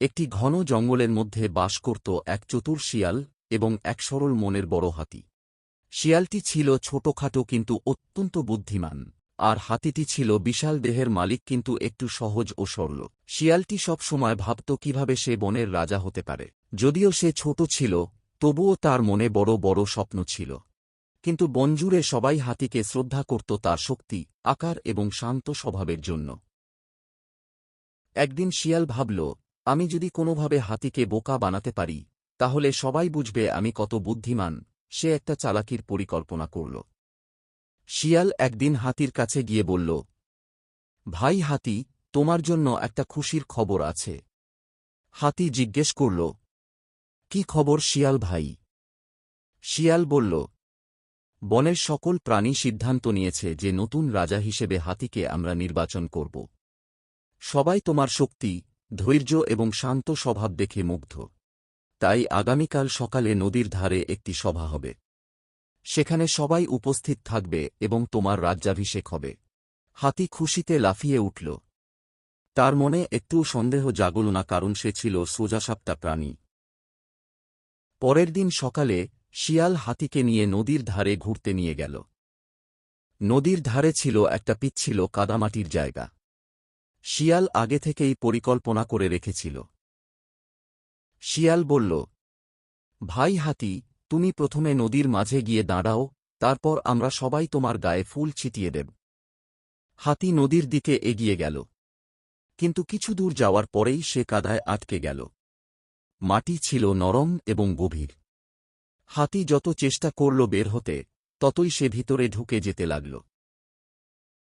একটি ঘন জঙ্গলের মধ্যে বাস করত এক চতুর শিয়াল এবং এক সরল মনের বড় হাতি। শিয়ালটি ছিল ছোটখাটো কিন্তু অত্যন্ত বুদ্ধিমান, আর হাতিটি ছিল বিশাল দেহের মালিক কিন্তু একটু সহজ ও সরল। শিয়ালটি সব সময় ভাবত কীভাবে সে বনের রাজা হতে পারে। যদিও সে ছোট ছিল, তবুও তার মনে বড় বড় স্বপ্ন ছিল। কিন্তু বনজুড়ে সবাই হাতিকে শ্রদ্ধা করত তার শক্তি, আকার এবং শান্ত স্বভাবের জন্য। একদিন শিয়াল ভাবল আমি যদি কোনোভাবে হাতিকে বোকা বানাতে পারি, তাহলে সবাই বুঝবে আমি কত বুদ্ধিমান, সে একটা চালাকির পরিকল্পনা করল। শিয়াল একদিন হাতির কাছে গিয়ে বলল, ভাই হাতি, তোমার জন্য একটা খুশির খবর আছে। হাতি জিজ্ঞেস করল, কি খবর শিয়াল ভাই? শিয়াল বলল, বনের সকল প্রাণী সিদ্ধান্ত নিয়েছে যে নতুন রাজা হিসেবে হাতিকে আমরা নির্বাচন করব। সবাই তোমার শক্তি ধৈর্য এবং শান্ত স্বভাব দেখে মুগ্ধ। তাই আগামীকাল সকালে নদীর ধারে একটি সভা হবে। সেখানে সবাই উপস্থিত থাকবে এবং তোমার রাজ্যাভিষেক হবে। হাতি খুশিতে লাফিয়ে উঠল। তার মনে একটুও সন্দেহ জাগল না কারণ সে ছিল সোজাসাপ্তা প্রাণী। পরের দিন সকালে শিয়াল হাতিকে নিয়ে নদীর ধারে ঘুরতে নিয়ে গেল। নদীর ধারে ছিল একটা পিচ্ছিল কাদামাটির জায়গা। শিয়াল আগে থেকেই পরিকল্পনা করে রেখেছিল। শিয়াল বলল, ভাই হাতি, তুমি প্রথমে নদীর মাঝে গিয়ে দাঁড়াও, তারপর আমরা সবাই তোমার গায়ে ফুল ছিটিয়ে দেব। হাতি নদীর দিকে এগিয়ে গেল। কিন্তু কিছু দূর যাওয়ার পরেই সে কাদায় আটকে গেল। মাটি ছিল নরম এবং গভীর। হাতি যত চেষ্টা করল বের হতে, ততই সে ভিতরে ঢুকে যেতে লাগল।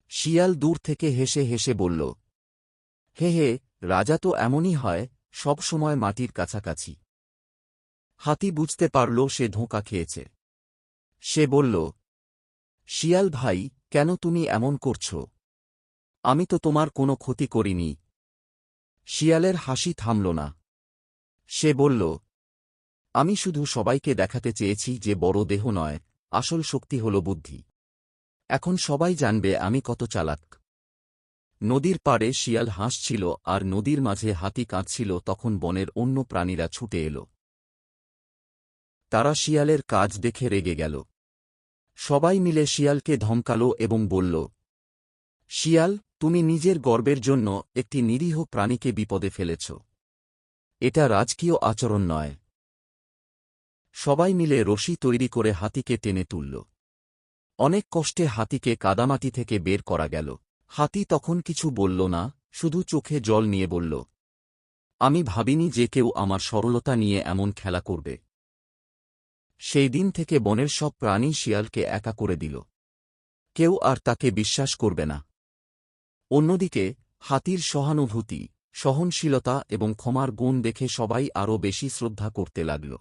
শিয়াল দূর থেকে হেসে হেসে বলল হে হে, রাজা তো এমনই হয়, সব সময় মাটির কাছাকাছি। হাতি বুঝতে পারল সে ধোঁকা খেয়েছে। সে বলল, শিয়াল ভাই, কেন তুমি এমন করছ? আমি তো তোমার কোনো ক্ষতি করিনি শিয়ালের হাসি থামল না। সে বলল, আমি শুধু সবাইকে দেখাতে চেয়েছি যে বড় দেহ নয়, আসল শক্তি হল বুদ্ধি। এখন সবাই জানবে আমি কত চালাক। নদীর পাড়ে শিয়াল হাসছিল আর নদীর মাঝে হাতি কাঁদছিল তখন বনের অন্য প্রাণীরা ছুটে এল। তারা শিয়ালের কাজ দেখে রেগে গেল। সবাই মিলে শিয়ালকে ধমকালো এবং বলল, শিয়াল, তুমি নিজের গর্বের জন্য একটি নিরীহ প্রাণীকে বিপদে ফেলেছ। এটা রাজকীয় আচরণ নয়। সবাই মিলে রশি তৈরি করে হাতিকে টেনে তুলল। অনেক কষ্টে হাতিকে কাদামাটি থেকে বের করা গেল। হাতি তখন কিছু বলল না, শুধু চোখে জল নিয়ে বলল, আমি ভাবিনি যে কেউ আমার সরলতা নিয়ে এমন খেলা করবে। সেই দিন থেকে বনের সব প্রাণী শিয়ালকে একা করে দিল। কেউ আর তাকে বিশ্বাস করবে না। অন্যদিকে, হাতির সহানুভূতি, সহনশীলতা এবং ক্ষমার গুণ দেখে সবাই আরও বেশি শ্রদ্ধা করতে লাগল।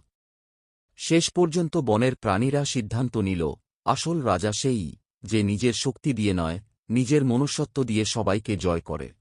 শেষ পর্যন্ত বনের প্রাণীরা সিদ্ধান্ত নিল, আসল রাজা সেই, যে নিজের শক্তি দিয়ে নয় নিজের মনুষ্যত্ব দিয়ে সবাইকে জয় করে।